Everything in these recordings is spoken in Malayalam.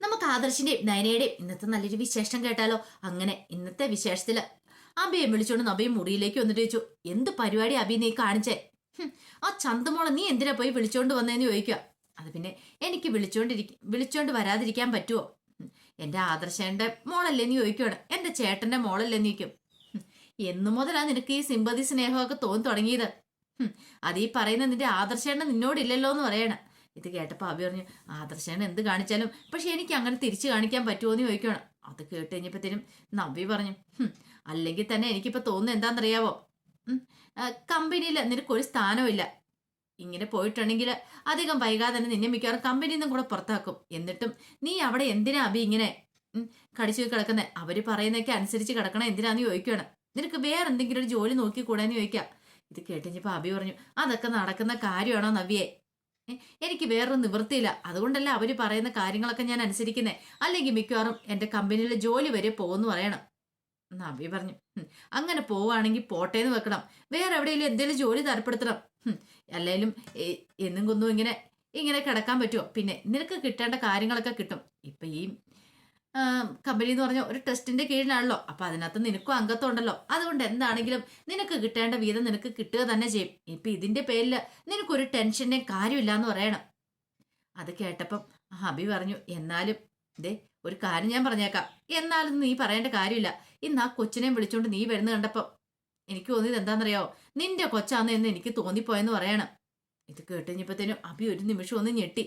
നമുക്ക് ആദർശിന്റെയും നയനയുടെയും ഇന്നത്തെ നല്ലൊരു വിശേഷം കേട്ടാലോ? അങ്ങനെ ഇന്നത്തെ വിശേഷത്തിൽ അബിയെ വിളിച്ചോണ്ട് അബിയും മുറിയിലേക്ക് വന്നിട്ട് ചോദിച്ചു എന്ത് പരിപാടി അബി നീ കാണിച്ചേ? ആ ചന്തമോളെ നീ എന്തിനാ പോയി വിളിച്ചോണ്ട് വന്നേന്ന് ചോദിക്കുക? അത് പിന്നെ എനിക്ക് വിളിച്ചോണ്ടിരിക്കും വിളിച്ചോണ്ട് വരാതിരിക്കാൻ പറ്റുമോ ഹും, എന്റെ ആദർശന്റെ മോളല്ലേന്ന് ചോദിക്കുവാണ് എന്റെ ചേട്ടന്റെ മോളല്ലേ? ചോദിക്കും. ഹും, എന്നു മുതലാ നിനക്ക് ഈ സിമ്പതി സ്നേഹമൊക്കെ തോന്നി തുടങ്ങിയത്. അത് ഈ പറയുന്ന നിന്റെ ആദർശേണ്ട നിന്നോടില്ലല്ലോ എന്ന് പറയണം. ഇത് കേട്ടപ്പോൾ അബി പറഞ്ഞു ആദർശേണ്ട എന്ത് കാണിച്ചാലും പക്ഷെ എനിക്ക് അങ്ങനെ തിരിച്ചു കാണിക്കാൻ പറ്റുമോ എന്ന് ചോദിക്കണം അത് കേട്ട് കഴിഞ്ഞപ്പോഴത്തേനും നവ്യ പറഞ്ഞു അല്ലെങ്കിൽ തന്നെ എനിക്കിപ്പോൾ തോന്നുന്നത് എന്താണെന്നറിയാവോ? കമ്പനിയിൽ നിനക്കൊരു സ്ഥാനമില്ല ഇങ്ങനെ പോയിട്ടുണ്ടെങ്കിൽ അധികം വൈകാതെ തന്നെ നിന്നെ മിക്കവാറും കമ്പനിയിൽ നിന്നും കൂടെ പുറത്താക്കും. എന്നിട്ടും നീ അവിടെ എന്തിനാ അഭി ഇങ്ങനെ കടിച്ചു കിടക്കുന്നത് അവർ പറയുന്നതൊക്കെ അനുസരിച്ച് കിടക്കണം എന്തിനാന്ന് ചോദിക്കുകയാണ് നിനക്ക് വേറെ എന്തെങ്കിലും ഒരു ജോലി നോക്കി കൂടാന്ന് ചോദിക്കാം. ഇത് കേട്ടുകഴിഞ്ഞപ്പോൾ അഭി പറഞ്ഞു അതൊക്കെ നടക്കുന്ന കാര്യമാണോ നവ്യേ? എനിക്ക് വേറൊരു നിവൃത്തിയില്ല. അതുകൊണ്ടല്ല അവർ പറയുന്ന കാര്യങ്ങളൊക്കെ ഞാൻ അനുസരിക്കുന്നേ. അല്ലെങ്കിൽ മിക്കവാറും എന്റെ കമ്പനിയിലെ ജോലി വരെ പോകുമെന്ന് പറയണം. നബി പറഞ്ഞു. "ഹും, അങ്ങനെ പോവാണെങ്കിൽ പോട്ടേന്ന് വെക്കണം. വേറെ എവിടെയെങ്കിലും എന്തെങ്കിലും ജോലി തരപ്പെടുത്തണം. അല്ലെങ്കിലും എന്നും കുന്നും ഇങ്ങനെ ഇങ്ങനെ കിടക്കാൻ പറ്റുമോ? പിന്നെ നിനക്ക് കിട്ടേണ്ട കാര്യങ്ങളൊക്കെ കിട്ടും. ഇപ്പൊ ഈ കമ്പനി എന്ന് പറഞ്ഞ ഒരു ടെസ്റ്റിന്റെ കീഴിലാണല്ലോ. അപ്പൊ അതിനകത്ത് നിനക്കും അംഗത്വം ഉണ്ടല്ലോ അതുകൊണ്ട് എന്താണെങ്കിലും നിനക്ക് കിട്ടേണ്ട വീതം നിനക്ക് കിട്ടുക തന്നെ ചെയ്യും. ഇപ്പൊ ഇതിന്റെ പേരിൽ നിനക്കൊരു ടെൻഷന്റെ കാര്യമില്ല എന്ന് പറയണം. അത് കേട്ടപ്പം ഹബി പറഞ്ഞു എന്നാലും ദേ ഒരു കാര്യം ഞാൻ പറഞ്ഞേക്കാം. എന്നാലും നീ പറയേണ്ട കാര്യമില്ല. ഇന്ന് ആ കൊച്ചിനെ വിളിച്ചോണ്ട് നീ വരുന്ന കണ്ടപ്പം എനിക്ക് തോന്നിയത് എന്താണെന്നറിയോ? നിന്റെ കൊച്ചാന്ന് എന്ന് എനിക്ക് തോന്നിപ്പോയെന്ന് പറയണം. ഇത് കേട്ടുകഴിഞ്ഞപ്പോഴത്തേനും അബി ഒരു നിമിഷം ഒന്ന് ഞെട്ടി.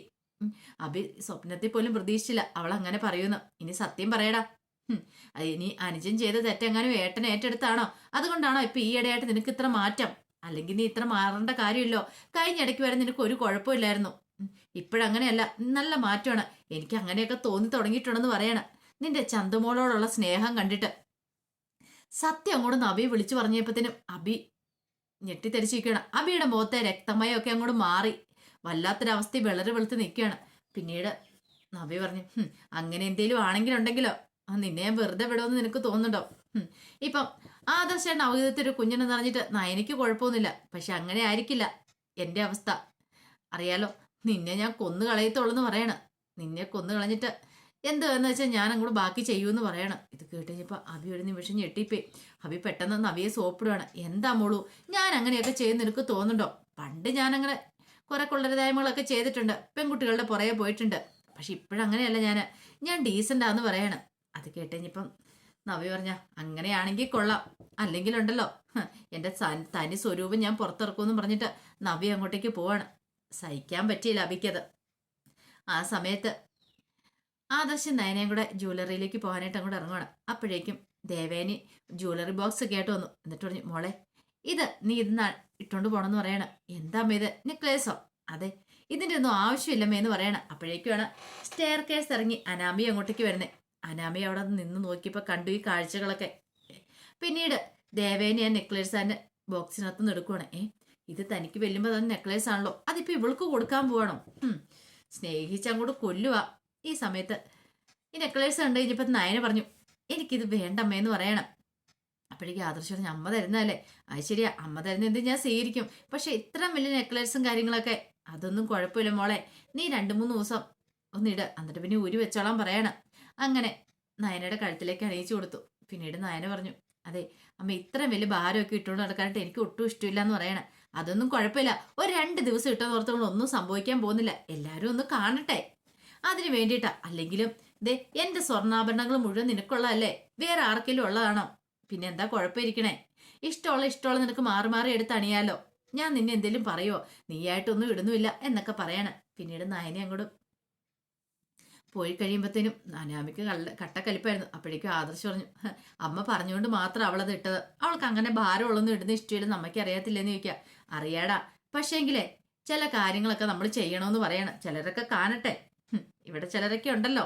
അബി സ്വപ്നത്തിൽ പോലും പ്രതീക്ഷിച്ചില്ല. അവൾ അങ്ങനെ പറയുന്നു. ഇനി സത്യം പറയടാ. ഇനി അനുജൻ ചെയ്ത തെറ്റെങ്ങാനും ഏട്ടൻ ഏറ്റെടുത്താണോ? അതുകൊണ്ടാണോ ഇപ്പൊ ഈ ഇടയായിട്ട് നിനക്ക് ഇത്ര മാറ്റം? അല്ലെങ്കിൽ നീ ഇത്ര മാറേണ്ട കാര്യമില്ലോ? കഴിഞ്ഞ ഇടയ്ക്ക് വരെ നിനക്ക് ഒരു കുഴപ്പമില്ലായിരുന്നു. ഇപ്പോഴങ്ങനെയല്ല. നല്ല മാറ്റമാണ്. എനിക്ക് അങ്ങനെയൊക്കെ തോന്നി തുടങ്ങിയിട്ടുണ്ടെന്ന് പറയണം. നിന്റെ ചന്തമോളോടുള്ള സ്നേഹം കണ്ടിട്ട്. സത്യം അങ്ങോട്ട് നബി വിളിച്ചു പറഞ്ഞപ്പോഴത്തേനും അബി ഞെട്ടിത്തരിച്ചിരിക്കണം അബിയുടെ മുഖത്തെ രക്തമയൊക്കെ അങ്ങോട്ട് മാറി. വല്ലാത്തൊരവസ്ഥ വിളറി വെളുത്ത് നിൽക്കുകയാണ്. പിന്നീട് നവി പറഞ്ഞു അങ്ങനെ എന്തെങ്കിലും ആണെങ്കിലുണ്ടെങ്കിലോ? നിന്നെ ഞാൻ വെറുതെ വിടുമെന്ന് നിനക്ക് തോന്നുന്നുണ്ടോ? ഇപ്പം ആദർശേണ്ട അവഗതത്തിൽ ഒരു കുഞ്ഞിനെന്ന് പറഞ്ഞിട്ട് നയനിക്ക് കുഴപ്പമൊന്നുമില്ല. പക്ഷെ അങ്ങനെ ആയിരിക്കില്ല. എന്റെ അവസ്ഥ. അറിയാലോ നിന്നെ ഞാൻ കൊന്നു കളയത്തുള്ളൂ പറയണ. നിന്നെ കൊന്നു കളഞ്ഞിട്ട് എന്ത് എന്ന് വെച്ചാൽ ഞാൻ അങ്ങോട്ട് ബാക്കി ചെയ്യൂന്ന് പറയണം. ഇത് കേട്ട് കഴിഞ്ഞപ്പോൾ അബി ഒരു നിമിഷം ഞെട്ടിപ്പോയി. അബി പെട്ടെന്ന് നവിയെ സോപ്പിടുവാണ്. എന്താ മോളൂ? ഞാൻ അങ്ങനെയൊക്കെ ചെയ്യുന്ന എനിക്ക് തോന്നുന്നുണ്ടോ? പണ്ട് ഞാൻ അങ്ങനെ കുറെ കൊള്ളരുതായ്മകളൊക്കെ ചെയ്തിട്ടുണ്ട്. പെൺകുട്ടികളുടെ പുറകെ പോയിട്ടുണ്ട്. പക്ഷെ ഇപ്പോഴങ്ങനെയല്ല ഞാൻ ഞാൻ ഡീസന്റാന്ന് പറയണം. അത് കേട്ട് കഴിഞ്ഞപ്പം നവി പറഞ്ഞ അങ്ങനെയാണെങ്കിൽ കൊള്ളാം. അല്ലെങ്കിലുണ്ടല്ലോ. എന്റെ തനി സ്വരൂപം ഞാൻ പുറത്തിറക്കുമെന്ന് പറഞ്ഞിട്ട് നവി അങ്ങോട്ടേക്ക് പോവാണ്. സഹിക്കാൻ പറ്റിയില്ല അബിക്കത്. ആ സമയത്ത് ആദർശം നയനയും കൂടെ ജ്വല്ലറിയിലേക്ക് പോകാനായിട്ട് അങ്ങോട്ട് ഇറങ്ങുകയാണ് അപ്പോഴേക്കും ദേവേനി ജ്വല്ലറി ബോക്സ് കേട്ട് വന്നു. എന്നിട്ട് പറഞ്ഞു മോളെ ഇത് നീ ഇത് ഇട്ടുകൊണ്ട് പോണെന്ന് പറയണ. എന്താ ഇത്? നെക്ലേസോ? അതെ ഇതിന്റെ ഒന്നും ആവശ്യമില്ലമ്മേ എന്ന് പറയണ. അപ്പോഴേക്കുമാണ് സ്റ്റെയർ കേസ് ഇറങ്ങി അനാമി അങ്ങോട്ടേക്ക് വരുന്നത് അനാമി അവിടെ നിന്ന് നോക്കിയപ്പോൾ കണ്ടു ഈ കാഴ്ചകളൊക്കെ. പിന്നീട് ദേവേനി ആ നെക്ലേസ് തന്നെ ബോക്സിനകത്ത് നിന്ന് എടുക്കുവാണ്. ഏ ഇത് തനിക്ക് വെല്ലുമ്പോൾ തന്നെ നെക്ലേസ് ആണല്ലോ. അതിപ്പോൾ ഇവൾക്ക് കൊടുക്കാൻ പോകണം സ്നേഹിച്ചങ്ങോട്ട് കൊല്ലുവാ. ഈ സമയത്ത് ഈ നെക്ലേസ് കണ്ടു കഴിഞ്ഞപ്പോൾ നയന പറഞ്ഞു എനിക്കിത് വേണ്ടമ്മേന്ന് പറയണം. അപ്പോഴേക്കും ആദർശം പറഞ്ഞു അമ്മ തരുന്നതല്ലേ? അത് ശരിയാ അമ്മ തരുന്ന എന്ത് ഞാൻ സ്വീകരിക്കും. പക്ഷെ ഇത്രയും വലിയ നെക്ലേസും കാര്യങ്ങളൊക്കെ അതൊന്നും കുഴപ്പമില്ല മോളെ. നീ രണ്ട് മൂന്ന് ദിവസം ഒന്നിട എന്നിട്ട് പിന്നെ ഊരി വെച്ചോളാൻ പറയണം. അങ്ങനെ നയനയുടെ കഴുത്തിലേക്ക് അണിയിച്ചു കൊടുത്തു. പിന്നീട് നയന പറഞ്ഞു അതെ അമ്മ ഇത്രയും വലിയ ഭാരമൊക്കെ ഇട്ടുകൊണ്ട് നടക്കാനായിട്ട് എനിക്ക് ഒട്ടും ഇഷ്ടമില്ല എന്ന് പറയണം. അതൊന്നും കുഴപ്പമില്ല. ഒരു രണ്ട് ദിവസം ഇട്ടെന്ന് ഓർത്തുകൊണ്ട് ഒന്നും സംഭവിക്കാൻ പോകുന്നില്ല. എല്ലാവരും ഒന്ന് കാണട്ടെ. അതിന് വേണ്ടിയിട്ടാ. അല്ലെങ്കിലും ദേ എന്റെ സ്വർണാഭരണങ്ങൾ മുഴുവൻ നിനക്കുള്ളതല്ലേ? വേറെ ആർക്കെങ്കിലും ഉള്ളതാണോ? പിന്നെ എന്താ കുഴപ്പമിരിക്കണേ? ഇഷ്ടമുള്ള ഇഷ്ടമുള്ള നിനക്ക് മാറി മാറി എടുത്ത് അണിയാലോ. ഞാൻ നിന്നെ എന്തെങ്കിലും പറയുമോ നീയായിട്ടൊന്നും ഇടുന്നുമില്ല എന്നൊക്കെ പറയണം. പിന്നീട് നയനെ അങ്ങോട്ട് പോയി കഴിയുമ്പോഴത്തേനും അനാമിക്ക് കള്ള കട്ടക്കലിപ്പായിരുന്നു. അപ്പോഴേക്കും ആദർശ് പറഞ്ഞു അമ്മ പറഞ്ഞുകൊണ്ട് മാത്രം അവളത് ഇട്ടത്. അവൾക്ക് അങ്ങനെ ഭാരമുള്ളൊന്നും ഇടുന്ന ഇഷ്ടമില്ലെന്ന് അമ്മയ്ക്ക് അറിയത്തില്ലെന്ന് ചോദിക്കുക അറിയാടാ. പക്ഷേങ്കിലേ ചില കാര്യങ്ങളൊക്കെ നമ്മൾ ചെയ്യണമെന്ന് പറയണം. ചിലരൊക്കെ കാണട്ടെ. ഇവിടെ ചിലരൊക്കെ ഉണ്ടല്ലോ.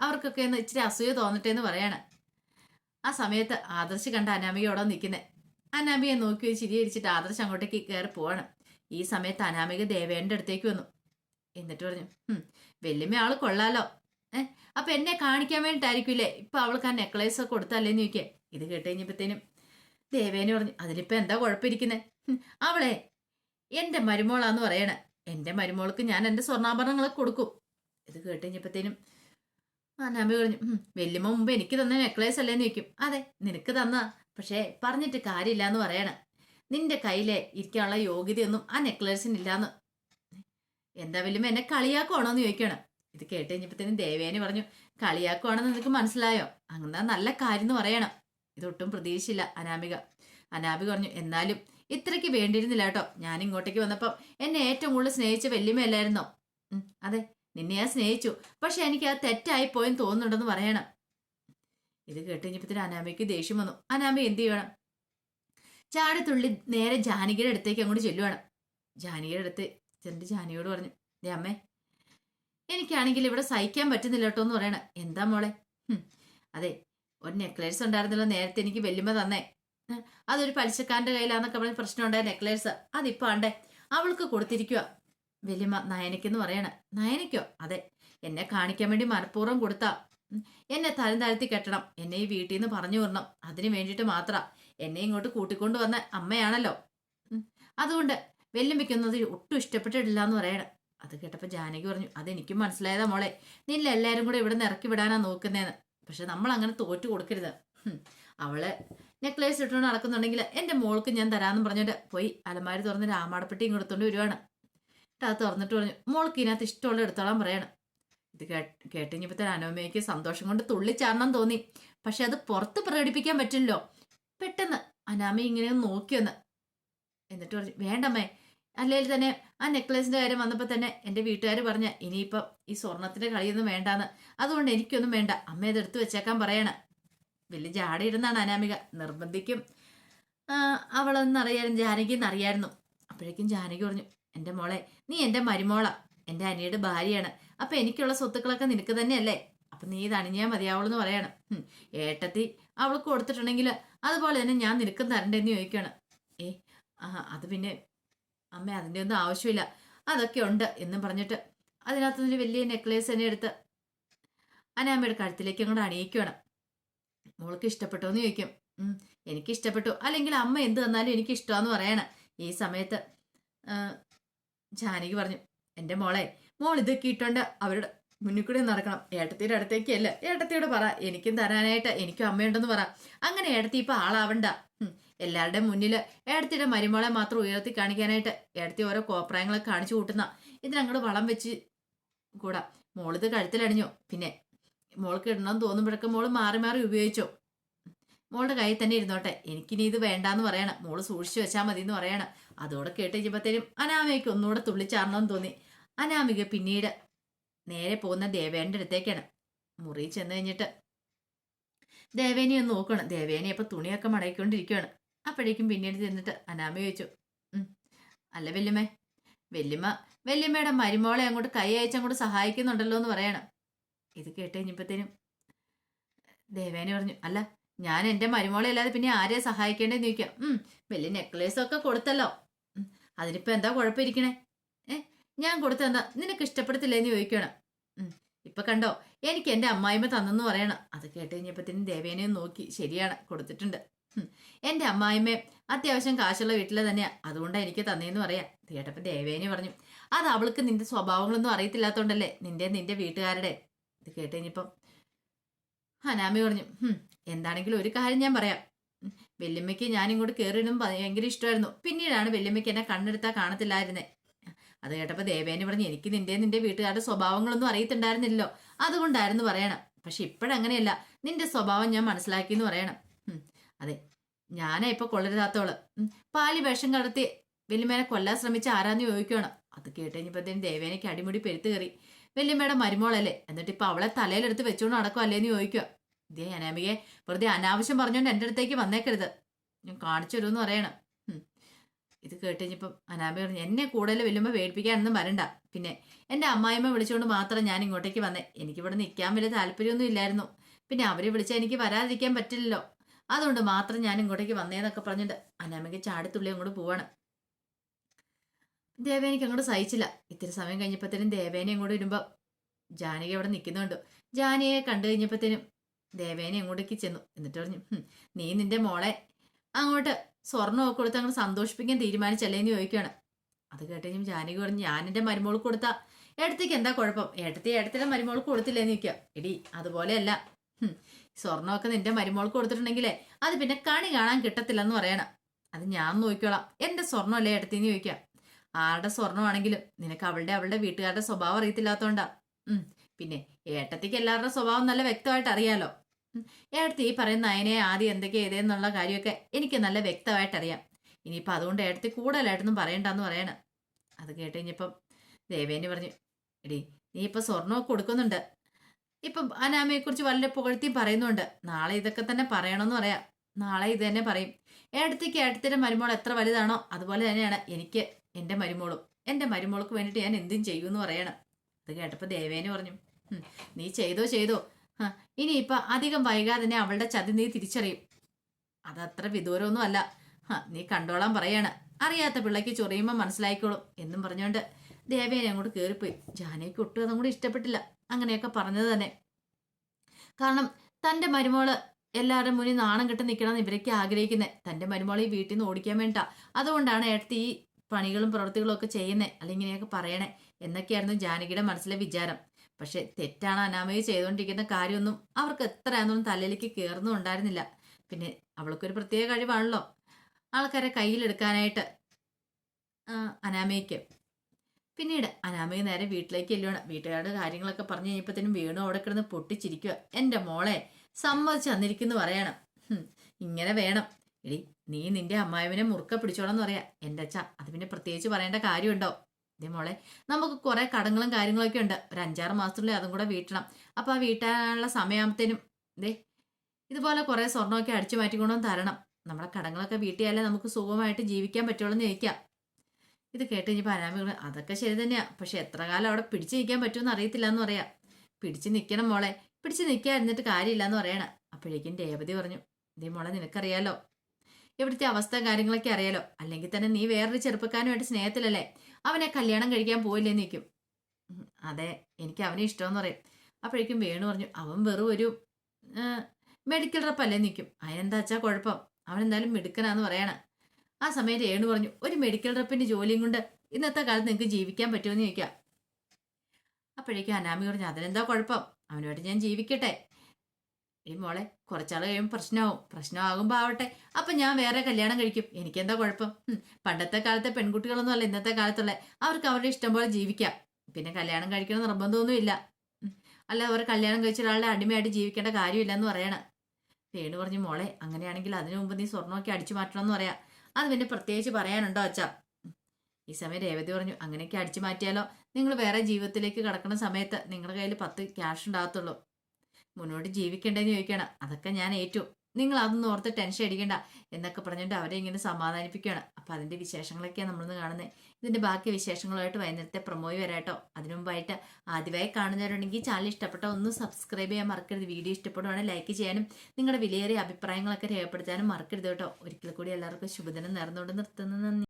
അവർക്കൊക്കെ ഒന്ന് ഇച്ചിരി അസൂയ തോന്നട്ടെ എന്ന് പറയാണ്. ആ സമയത്ത് ആദർശ് കണ്ട അനാമികയോടെ നിൽക്കുന്നത് അനാമികയെ നോക്കി ചിരിയടിച്ചിട്ട് ആദർശ് അങ്ങോട്ടേക്ക് കയറി പോവാണ്. ഈ സമയത്ത് അനാമിക ദേവേന്റെ അടുത്തേക്ക് വന്നു. എന്നിട്ട് പറഞ്ഞു വെല്ലുമ്മ ആൾ കൊള്ളാലോ. ഏഹ് അപ്പൊ എന്നെ കാണിക്കാൻ വേണ്ടിട്ടായിരിക്കൂലേ ഇപ്പൊ അവൾക്ക് ആ നെക്ലേസ് ഒക്കെ കൊടുത്തല്ലേന്ന് ചോദിക്കേ ഇത് കേട്ട് കഴിഞ്ഞപ്പോഴത്തേനും ദേവേനെ പറഞ്ഞു അതിലിപ്പോ എന്താ കുഴപ്പമിരിക്കുന്നത് അവളെ എന്റെ മരുമോളാന്ന് പറയണേ. എന്റെ മരുമോൾക്ക് ഞാൻ എന്റെ സ്വർണാഭരണങ്ങളൊക്കെ കൊടുക്കും. ഇത് കേട്ട് കഴിഞ്ഞപ്പോഴത്തേനും അനാമി പറഞ്ഞു "ഉം, വല്യമ്മ മുമ്പ് എനിക്ക് തന്ന നെക്ലേസ് അല്ലേന്ന് ചോദിക്കും. അതെ നിനക്ക് തന്ന പക്ഷേ പറഞ്ഞിട്ട് കാര്യമില്ല എന്ന് പറയണം. നിന്റെ കയ്യിലെ ഇരിക്കാനുള്ള യോഗ്യതയൊന്നും ആ നെക്ലേസിനില്ലാന്ന് എന്താ വല്യമ്മ എന്നെ കളിയാക്കുവാണോ? എന്ന് ചോദിക്കണം. ഇത് കേട്ട് കഴിഞ്ഞപ്പോഴത്തേനും ദേവേനി പറഞ്ഞു കളിയാക്കുവാണെന്ന് നിനക്ക് മനസ്സിലായോ? അങ്ങനെ നല്ല കാര്യം എന്ന് പറയണം. ഇതൊട്ടും പ്രതീക്ഷിച്ചില്ല അനാമിക. അനാമിക പറഞ്ഞു എന്നാലും ഇത്രയ്ക്ക് വേണ്ടിയിരുന്നില്ല കേട്ടോ. ഞാൻ ഇങ്ങോട്ടേക്ക് വന്നപ്പം എന്നെ ഏറ്റവും കൂടുതൽ സ്നേഹിച്ച വല്യമ്മയല്ലായിരുന്നോ? അതെ. നിന്നെ ഞാൻ സ്നേഹിച്ചു. പക്ഷെ എനിക്ക് ആ തെറ്റായി പോയെന്ന് തോന്നുന്നുണ്ടെന്ന് പറയണം. ഇത് കേട്ട് കഴിഞ്ഞപ്പത്തിന് അനാമയ്ക്ക് ദേഷ്യം വന്നു. അനാമ എന്ത് ചെയ്യണം? ചാടത്തുള്ളി നേരെ ജാനകിയുടെ അടുത്തേക്ക് അങ്ങോട്ട് ചെല്ലുവാണ്. ജാനകിയുടെ അടുത്ത് ചെന്നിട്ട് ജാനകിയോട് പറഞ്ഞു ദേ അമ്മേ എനിക്കാണെങ്കിൽ ഇവിടെ സഹിക്കാൻ പറ്റുന്നില്ല കേട്ടോ എന്ന് പറയണം. എന്താ മോളെ? അതെ ഒരു നെക്ലേസ് ഉണ്ടായിരുന്നല്ലോ നേരത്തെ എനിക്ക് വെല്ലുമ്പ തന്നേ. അതൊരു പലിശക്കാരന്റെ കയ്യിലാന്നൊക്കെ പറഞ്ഞ പ്രശ്നം ഉണ്ടായ നെക്ലേസ്. അതിപ്പോ ആണ്ടേ അവൾക്ക് കൊടുത്തിരിക്കുക വല്യമ്മ നയനയ്ക്കെന്ന് പറയണ. നയനയ്ക്കോ? അതെ. എന്നെ കാണിക്കാൻ വേണ്ടി മനഃപൂർവം കൊടുത്താ. എന്നെ തരം താഴ്ത്തി കെട്ടണം. എന്നെ ഈ വീട്ടിൽ നിന്ന് പറഞ്ഞു വിടണം. അതിന് വേണ്ടിയിട്ട് മാത്ര. എന്നെ ഇങ്ങോട്ട് കൂട്ടിക്കൊണ്ടു വന്ന അമ്മയാണല്ലോ. അതുകൊണ്ട് വെല്ലുമ്പിക്കുന്നത് ഒട്ടും ഇഷ്ടപ്പെട്ടിട്ടില്ല എന്ന് പറയണം. അത് കേട്ടപ്പോൾ ജാനകി പറഞ്ഞു അതെനിക്കും മനസ്സിലായതാ മോളെ. നില്ല എല്ലാവരും കൂടെ ഇവിടെ നിന്ന് ഇറക്കി വിടാനാ നോക്കുന്നതെന്ന് പക്ഷെ നമ്മൾ അങ്ങനെ തോറ്റു കൊടുക്കരുത്. അവൾ നെക്ലേസ് ഇട്ടുകൊണ്ട് നടക്കുന്നുണ്ടെങ്കിൽ എന്റെ മോൾക്ക് ഞാൻ തരാമെന്ന് പറഞ്ഞിട്ട് പോയി അലമാരി തുറന്ന് രാമാടപ്പെട്ടിയും കൊടുത്തോണ്ട് വരുവാണ്. അത് തുറന്നിട്ട് പറഞ്ഞു മോൾക്ക് ഇതിനകത്ത് ഇഷ്ടമുള്ള എടുത്തോളാൻ പറയണം. ഇത് കേട്ട് തന്നെ അനോമയ്ക്ക് സന്തോഷം കൊണ്ട് തുള്ളിച്ചാടണം തോന്നി. പക്ഷെ അത് പുറത്ത് പ്രകടിപ്പിക്കാൻ പറ്റില്ലല്ലോ. പെട്ടെന്ന് അനാമ ഇങ്ങനെ ഒന്ന് നോക്കി വന്ന് എന്നിട്ട് പറഞ്ഞു വേണ്ടമ്മേ അല്ലെങ്കിൽ തന്നെ ആ നെക്ലേസിന്റെ കാര്യം വന്നപ്പോൾ തന്നെ എന്റെ വീട്ടുകാർ പറഞ്ഞ ഇനിയിപ്പം ഈ സ്വർണത്തിന്റെ കളിയൊന്നും വേണ്ടാന്ന്. അതുകൊണ്ട് എനിക്കൊന്നും വേണ്ട. അമ്മ ഇത് എടുത്തു വെച്ചേക്കാൻ പറയണം. വലിയ ജാടയിരുന്നാണ് അനാമിക. നിർബന്ധിക്കും. അവളെന്നറിയാനും ജാനകി എന്നറിയായിരുന്നു അപ്പോഴേക്കും ജാനകി പറഞ്ഞു എന്റെ മോളെ നീ എന്റെ മരുമോള എന്റെ അനിയുടെ ഭാര്യയാണ്. അപ്പൊ എനിക്കുള്ള സ്വത്തുക്കളൊക്കെ നിനക്ക് തന്നെയല്ലേ? അപ്പൊ നീ ഇത് അണിഞ്ഞാൽ മതിയാവുള്ളൂ എന്ന് പറയാണ്. ഏട്ടത്തി അവൾക്ക് കൊടുത്തിട്ടുണ്ടെങ്കിൽ അതുപോലെ തന്നെ ഞാൻ നിനക്കും തരണ്ടെന്ന് ചോദിക്കുകയാണ് ഏ ആ അത് പിന്നെ അമ്മ അതിന്റെ ഒന്നും ആവശ്യമില്ല. അതൊക്കെ ഉണ്ട് എന്നും പറഞ്ഞിട്ട് അതിനകത്ത് നിന്ന് വലിയ നെക്ലേസ് തന്നെ എടുത്ത് അനാമ്മയുടെ കഴുത്തിലേക്ക് അങ്ങോട്ട് അണിയിക്കുകയാണ് മോൾക്ക് ഇഷ്ടപ്പെട്ടോ എന്ന് ചോദിക്കും. എനിക്ക് ഇഷ്ടപ്പെട്ടു അല്ലെങ്കിൽ അമ്മ എന്ത് തന്നാലും എനിക്ക് ഇഷ്ടമാന്ന് പറയണം. ഈ സമയത്ത് ജാനകി പറഞ്ഞു എന്റെ മോളെ മോൾ ഇതൊക്കെ ഇട്ടോണ്ട് അവരുടെ മുന്നിൽ കൂടെ നടക്കണം. ഏട്ടത്തിയുടെ അടുത്തേക്കല്ല ഏട്ടത്തിയോട് പറ. എനിക്കും തരാനായിട്ട് എനിക്കും അമ്മയുണ്ടെന്ന് പറ. അങ്ങനെ ഏട്ടത്തി ഇപ്പൊ ആളാവണ്ട. എല്ലാവരുടെയും മുന്നിൽ ഏടത്തിയുടെ മരുമോളെ മാത്രം ഉയർത്തി കാണിക്കാനായിട്ട് ഏടത്തി ഓരോ കോപ്രായങ്ങളൊക്കെ കാണിച്ചു കൂട്ടുന്ന. ഇതിനങ്ങോട്ട് വളം വെച്ച് കൂടാ. മോളിത് കഴുത്തിലണിഞ്ഞോ പിന്നെ മോൾക്ക് ഇടണമെന്ന് തോന്നുമ്പോഴൊക്കെ മോൾ മാറി മാറി ഉപയോഗിച്ചോ. മോളുടെ കയ്യിൽ തന്നെ ഇരുന്നോട്ടെ. എനിക്കിനി ഇത് വേണ്ടാന്ന് പറയണം. മോൾ സൂക്ഷിച്ചു വെച്ചാൽ മതി എന്ന് പറയണം. അതോടെ കേട്ട് കഴിയുമ്പോഴത്തേനും അനാമികയ്ക്ക് ഒന്നുകൂടെ തുള്ളിച്ചാടണമെന്ന് തോന്നി. അനാമിക പിന്നീട് നേരെ പോകുന്ന ദേവേന്റെ അടുത്തേക്കാണ്. മുറി ചെന്ന് കഴിഞ്ഞിട്ട് ദേവേനെ ഒന്ന് നോക്കണം ദേവേനെ അപ്പൊ തുണിയൊക്കെ മടക്കിക്കൊണ്ടിരിക്കുകയാണ് അപ്പോഴേക്കും പിന്നീട് ചെന്നിട്ട് അനാമ ചോദിച്ചു അല്ല വല്യമ്മേ വല്യമ്മ വല്യമ്മയുടെ മരുമോളെ അങ്ങോട്ട് കൈ അയച്ച് അങ്ങോട്ട് സഹായിക്കുന്നുണ്ടല്ലോ എന്ന് പറയണം. ഇത് കേട്ട് കഴിഞ്ഞപ്പോഴത്തേനും ദേവേനെ പറഞ്ഞു അല്ല ഞാൻ എന്റെ മരുമോളെ അല്ലാതെ പിന്നെ ആരെ സഹായിക്കേണ്ടതെന്ന് ചോദിക്കാം. ഉം വലിയ നെക്ലേസ് ഒക്കെ കൊടുത്തല്ലോ. അതിനിപ്പോ എന്താ കുഴപ്പമിരിക്കണേ? ഏ ഞാൻ കൊടുത്തെന്താ നിനക്ക് ഇഷ്ടപ്പെടത്തില്ലേന്ന് ചോദിക്കണം. ഇപ്പൊ കണ്ടോ? എനിക്ക് എന്റെ അമ്മായിമ്മ തന്നെന്ന് പറയണം. അത് കേട്ട് കഴിഞ്ഞപ്പോഴത്തേനും ദേവേനെയും നോക്കി. ശരിയാണ് കൊടുത്തിട്ടുണ്ട്. എന്റെ അമ്മായിമ്മ അത്യാവശ്യം കാശുള്ള വീട്ടിലെ തന്നെയാ. അതുകൊണ്ടാണ് എനിക്ക് തന്നേന്ന് പറയാം. ഇത് കേട്ടപ്പോ ദേവേനെ പറഞ്ഞു അത് അവൾക്ക് നിന്റെ സ്വഭാവങ്ങളൊന്നും അറിയത്തില്ലാത്തോണ്ടല്ലേ നിന്റെ നിന്റെ വീട്ടുകാരുടെ? ഇത് കേട്ട് കഴിഞ്ഞപ്പം ഹനാമി പറഞ്ഞു "ഹും, എന്താണെങ്കിലും ഒരു കാര്യം ഞാൻ പറയാം. വെല്ലുമ്മയ്ക്ക് ഞാൻ ഇങ്ങോട്ട് കയറിയിടും ഭയങ്കര ഇഷ്ടമായിരുന്നു. പിന്നീടാണ് വെല്ലുമ്മയ്ക്ക് എന്നെ കണ്ണെടുത്താൽ കാണത്തില്ലായിരുന്നേ. അത് കേട്ടപ്പോൾ ദേവേനെ പറഞ്ഞു എനിക്ക് നിന്റെ നിന്റെ വീട്ടുകാരുടെ സ്വഭാവങ്ങളൊന്നും അറിയത്തുണ്ടായിരുന്നില്ലല്ലോ. അതുകൊണ്ടായിരുന്നു പറയണം. പക്ഷെ ഇപ്പോഴങ്ങനെയല്ല. നിന്റെ സ്വഭാവം ഞാൻ മനസ്സിലാക്കി എന്ന് പറയണം അതെ. ഞാനാ ഇപ്പൊ കൊള്ളരുതാത്തോൾ. പാലി വേഷം കടത്തി വെല്ലുമേനെ കൊല്ലാൻ ശ്രമിച്ച ആരാന്ന് ചോദിക്കുകയാണ് അത് കേട്ടുകഴിഞ്ഞപ്പോഴത്തേനും ദേവേനയ്ക്ക് അടിമുടി പെരുത്ത് കയറി. വല്യമ്മയുടെ മരുമോളല്ലേ? എന്നിട്ട് ഇപ്പൊ അവളെ തലയിലെടുത്ത് വെച്ചുകൊണ്ട് നടക്കും അല്ലേന്ന് ചോദിക്കുക ഇതേ അനാമികയെ വെറുതെ അനാവശ്യം പറഞ്ഞുകൊണ്ട് എന്റെ അടുത്തേക്ക് വന്നേക്കരുത്. ഞാൻ കാണിച്ചു തരുമെന്ന് പറയണം. ഇത് കേട്ടുകഴിഞ്ഞപ്പം അനാമി പറഞ്ഞു എന്നെ കൂടുതൽ വല്യമ്മ പേടിപ്പിക്കാനൊന്നും വരണ്ട. പിന്നെ എന്റെ അമ്മായിമ്മ വിളിച്ചുകൊണ്ട് മാത്രം ഞാൻ ഇങ്ങോട്ടേക്ക് വന്നേ. എനിക്കിവിടെ നിൽക്കാൻ വലിയ താല്പര്യമൊന്നും ഇല്ലായിരുന്നു. പിന്നെ അവരെ വിളിച്ചാൽ എനിക്ക് വരാതിരിക്കാൻ പറ്റില്ലല്ലോ. അതുകൊണ്ട് മാത്രം ഞാൻ ഇങ്ങോട്ടേക്ക് വന്നേന്നൊക്കെ പറഞ്ഞിട്ട് അനാമിക ചാടിത്തുള്ളി അങ്ങോട്ട് പോവാണ്. ദേവേനയ്ക്ക് അങ്ങോട്ട് സഹിച്ചില്ല. ഇത്തിരി സമയം കഴിഞ്ഞപ്പോഴത്തേനും ദേവേനെ അങ്ങോട്ട് വരുമ്പോൾ ജാനകി അവിടെ നിൽക്കുന്നുണ്ട് ജാനകിയെ കണ്ടു കഴിഞ്ഞപ്പോഴത്തേനും ദേവേനെ അങ്ങോട്ടേക്ക് ചെന്നു. എന്നിട്ട് പറഞ്ഞു നീ നിന്റെ മോളെ അങ്ങോട്ട് സ്വർണമൊക്കെ കൊടുത്ത് അങ്ങോട്ട് സന്തോഷിപ്പിക്കാൻ തീരുമാനിച്ചല്ലേ എന്ന് ചോദിക്കുകയാണ്. അത് കേട്ട് കഴിഞ്ഞാൽ ജാനകി പറഞ്ഞു ഞാൻ എന്റെ മരുമോൾ കൊടുത്ത ഏട്ടത്തേക്ക് എന്താ കുഴപ്പം? ഏട്ടത്തി ഏട്ടത്തിലെ കൊടുത്തില്ലേ? എന്ന് ചോദിക്കുക. എടി അതുപോലെയല്ല. സ്വർണമൊക്കെ നിന്റെ മരുമോൾക്ക് കൊടുത്തിട്ടുണ്ടെങ്കിലേ അത് പിന്നെ കണി കാണാൻ കിട്ടത്തില്ലെന്ന് പറയണം. അത് ഞാൻ നോക്കിക്കോളാം. എന്റെ സ്വർണമല്ലേ ഏട്ടത്തിന്ന് ചോദിക്കാം ആരുടെ സ്വർണമാണെങ്കിലും നിനക്ക് അവളുടെ അവളുടെ വീട്ടുകാരുടെ സ്വഭാവം അറിയത്തില്ലാത്തോണ്ടാ. ഉം. പിന്നെ ഏട്ടത്തിക്ക് എല്ലാവരുടെ സ്വഭാവം നല്ല വ്യക്തമായിട്ട് അറിയാലോ. ഏട്ടത്തി ഈ പറയുന്ന നയനെ ആദ്യം എന്തൊക്കെ ഏതെന്നുള്ള കാര്യമൊക്കെ എനിക്ക് നല്ല വ്യക്തമായിട്ട് അറിയാം. ഇനിയിപ്പോൾ അതുകൊണ്ട് ഏട്ടത്തി കൂടുതലായിട്ടൊന്നും പറയണ്ടെന്ന് പറയണം. അത് കേട്ട് കഴിഞ്ഞപ്പം ദേവേനി പറഞ്ഞു എടി നീ ഇപ്പം സ്വർണമൊക്കെ കൊടുക്കുന്നുണ്ട്. ഇപ്പം അനാമയെക്കുറിച്ച് വളരെ പുകഴ്ത്തിയും പറയുന്നുണ്ട്. നാളെ ഇതൊക്കെ തന്നെ പറയണമെന്ന് പറയാം. നാളെ ഇത് തന്നെ പറയും. ഏടത്തേക്ക് ഏടത്തിന്റെ മരുമോൾ എത്ര വലുതാണോ അതുപോലെ തന്നെയാണ് എനിക്ക് എന്റെ മരുമോളും എന്റെ മരുമോൾക്ക് വേണ്ടിയിട്ട് ഞാൻ എന്തും ചെയ്യുമെന്ന് പറയണം. അത് കേട്ടപ്പോൾ ദേവേനെ പറഞ്ഞു നീ ചെയ്തോ ചെയ്തോ. ഇനി ഇനിയിപ്പോൾ അധികം വൈകാതെ തന്നെ അവളുടെ ചതി നീ തിരിച്ചറിയും. അതത്ര വിദൂരമൊന്നും അല്ല. നീ കണ്ടോളാൻ പറയാണ്. അറിയാത്ത പിള്ളയ്ക്ക് ചൊറിയുമ്പോൾ മനസ്സിലായിക്കോളും എന്നും പറഞ്ഞുകൊണ്ട് ദേവേനെ അങ്ങോട്ട് കയറിപ്പോയി ജാനയ്ക്ക് ഒട്ടും അതും കൂടി ഇഷ്ടപ്പെട്ടില്ല. അങ്ങനെയൊക്കെ പറഞ്ഞത് തന്നെ. കാരണം തന്റെ മരുമോൾ എല്ലാവരുടെ മുന്നിൽ നാണം കെട്ട് നിൽക്കണമെന്ന് ഇവരൊക്കെ ആഗ്രഹിക്കുന്നത് തന്റെ മരുമോളെ ഈ വീട്ടിൽ നിന്ന് ഓടിക്കാൻ വേണ്ട അതുകൊണ്ടാണ് ഏട്ടത്തി ഈ പണികളും പ്രവൃത്തികളും ഒക്കെ ചെയ്യുന്നേ അല്ലെങ്കിൽ ഇങ്ങനെയൊക്കെ പറയണേ. എന്നൊക്കെയായിരുന്നു ജാനകിയുടെ മനസ്സിലെ വിചാരം. പക്ഷെ തെറ്റാണ് അനാമയെ ചെയ്തുകൊണ്ടിരിക്കുന്ന കാര്യമൊന്നും അവർക്ക് എത്ര ആയിരുന്നു തലയിലേക്ക് കയറുന്നും ഉണ്ടായിരുന്നില്ല. പിന്നെ അവൾക്കൊരു പ്രത്യേക കഴിവാണല്ലോ. ആൾക്കാരെ കയ്യിലെടുക്കാനായിട്ട് അനാമയ്ക്ക്. പിന്നീട് അനാമയെ നേരെ വീട്ടിലേക്ക് ചെല്ലുവാണ്. വീട്ടുകാരുടെ കാര്യങ്ങളൊക്കെ പറഞ്ഞു കഴിഞ്ഞപ്പോഴത്തേനും വീണു അവിടെ കിടന്ന് പൊട്ടിച്ചിരിക്കുക എന്റെ മോളെ സമ്മതിച്ചു തന്നിരിക്കുന്നു പറയണം. ഇങ്ങനെ വേണം. എടി നീ നിന്റെ അമ്മായവനെ മുറുക്ക പിടിച്ചോളാം എന്ന് പറയാ. എന്റെ അച്ഛ അത് പിന്നെ പ്രത്യേകിച്ച് പറയേണ്ട കാര്യമുണ്ടോ? ഇതേ മോളെ നമുക്ക് കുറെ കടങ്ങളും കാര്യങ്ങളൊക്കെ ഉണ്ട്. ഒരു അഞ്ചാറ് മാസത്തിനുള്ളിൽ അതും കൂടെ വീട്ടണം. അപ്പോൾ ആ വീട്ടാനുള്ള സമയമാകുമ്പത്തേനും ദേ ഇതുപോലെ കുറെ സ്വർണമൊക്കെ അടിച്ചു മാറ്റിക്കൊണ്ടും തരണം. നമ്മളെ കടങ്ങളൊക്കെ വീട്ടിയാലേ നമുക്ക് സുഖമായിട്ട് ജീവിക്കാൻ പറ്റുള്ളൂ എന്ന് ചോദിക്കാം. ഇത് കേട്ട് ഇനി പരാമികൾ അതൊക്കെ ശരി തന്നെയാ. പക്ഷെ എത്ര കാലം അവിടെ പിടിച്ചു നിൽക്കാൻ പറ്റുമെന്ന് അറിയത്തില്ല എന്ന് പറയാം. പിടിച്ചു നിൽക്കണം മോളെ. പിടിച്ചു നിൽക്കാതിരുന്നിട്ട് കാര്യമില്ല എന്ന് പറയണം. അപ്പോഴേക്കും രേവതി പറഞ്ഞു ഇതേ മോളെ നിനക്കറിയാലോ ഇവിടുത്തെ അവസ്ഥ കാര്യങ്ങളൊക്കെ അറിയാലോ. അല്ലെങ്കിൽ തന്നെ നീ വേറൊരു ചെറുപ്പക്കാരനുമായിട്ട് സ്നേഹത്തിലല്ലേ? അവനെ കല്യാണം കഴിക്കാൻ പോയില്ലേ നിൽക്കും അതെ എനിക്ക് അവനെ ഇഷ്ടമെന്ന് പറയും. അപ്പോഴേക്കും വേണു പറഞ്ഞു അവൻ വെറും ഒരു മെഡിക്കൽ റപ്പല്ലേ നിൽക്കും അതിനെന്താ വെച്ചാൽ കുഴപ്പം? അവൻ എന്തായാലും മിടുക്കനാന്ന് പറയണം. ആ സമയം രേണു പറഞ്ഞു ഒരു മെഡിക്കൽ റപ്പിന്റെ ജോലിയും കൊണ്ട് ഇന്നത്തെ കാലത്ത് നിങ്ങൾക്ക് ജീവിക്കാൻ പറ്റുമെന്ന് ചോദിക്കാം. അപ്പോഴേക്കും അനാമി പറഞ്ഞു അതിനെന്താ കുഴപ്പം? അവനുമായിട്ട് ഞാൻ ജീവിക്കട്ടെ. ഈ മോളെ കുറച്ചാൾ കഴിയുമ്പോൾ പ്രശ്നമാവും. പ്രശ്നമാകുമ്പോൾ ആവട്ടെ. അപ്പം ഞാൻ വേറെ കല്യാണം കഴിക്കും. എനിക്കെന്താ കുഴപ്പം? പണ്ടത്തെ കാലത്തെ പെൺകുട്ടികളൊന്നും അല്ല ഇന്നത്തെ കാലത്തുള്ള. അവർക്ക് അവരുടെ ഇഷ്ടം പോലെ ജീവിക്കാം. പിന്നെ കല്യാണം കഴിക്കണം നിർബന്ധമൊന്നുമില്ല അല്ല അവർ കല്യാണം കഴിച്ച ഒരാളുടെ അടിമയായിട്ട് ജീവിക്കേണ്ട കാര്യമില്ലെന്ന് പറയണം. തേണു പറഞ്ഞു മോളെ അങ്ങനെയാണെങ്കിൽ അതിനു മുമ്പ് നീ സ്വർണമൊക്കെ അടിച്ചു മാറ്റണം എന്ന് പറയാം. അത് പിന്നെ പ്രത്യേകിച്ച് പറയാനുണ്ടോ അച്ഛാ. ഈ സമയം രേവതി പറഞ്ഞു അങ്ങനെയൊക്കെ അടിച്ചു മാറ്റിയാലോ? നിങ്ങൾ വേറെ ജീവിതത്തിലേക്ക് കടക്കുന്ന സമയത്ത് നിങ്ങളുടെ കയ്യിൽ പത്ത് ക്യാഷ് ഉണ്ടാകത്തുള്ളൂ. മുന്നോട്ട് ജീവിക്കണ്ടെന്ന് ചോദിക്കണം. അതൊക്കെ ഞാൻ ഏറ്റു. നിങ്ങൾ അതൊന്നും ഓർത്ത് ടെൻഷൻ അടിക്കണ്ട എന്നൊക്കെ പറഞ്ഞിട്ട് അവരെ ഇങ്ങനെ സമാധാനിപ്പിക്കുകയാണ്. അപ്പം അതിന്റെ വിശേഷങ്ങളൊക്കെയാണ് നമ്മളിന്ന് കാണുന്നത് ഇതിന്റെ ബാക്കി വിശേഷങ്ങളുമായിട്ട് വൈകുന്നേരത്തെ പ്രൊമോയി വരാട്ടോ അതിനു മുമ്പായിട്ട് ആദ്യമായി കാണുന്നവരുണ്ടെങ്കിൽ ചാനൽ ഇഷ്ടപ്പെട്ട ഒന്ന് സബ്സ്ക്രൈബ് ചെയ്യാൻ മറക്കരുത്. വീഡിയോ ഇഷ്ടപ്പെടുവാണെങ്കിൽ ലൈക്ക് ചെയ്യാനും നിങ്ങളുടെ വിലയേറിയ അഭിപ്രായങ്ങളൊക്കെ രേഖപ്പെടുത്താനും മറക്കരുത് കേട്ടോ. ഒരിക്കൽ കൂടി എല്ലാവർക്കും ശുഭദിനം നേർന്നുകൊണ്ട് നിർത്തുന്നു. നന്ദി.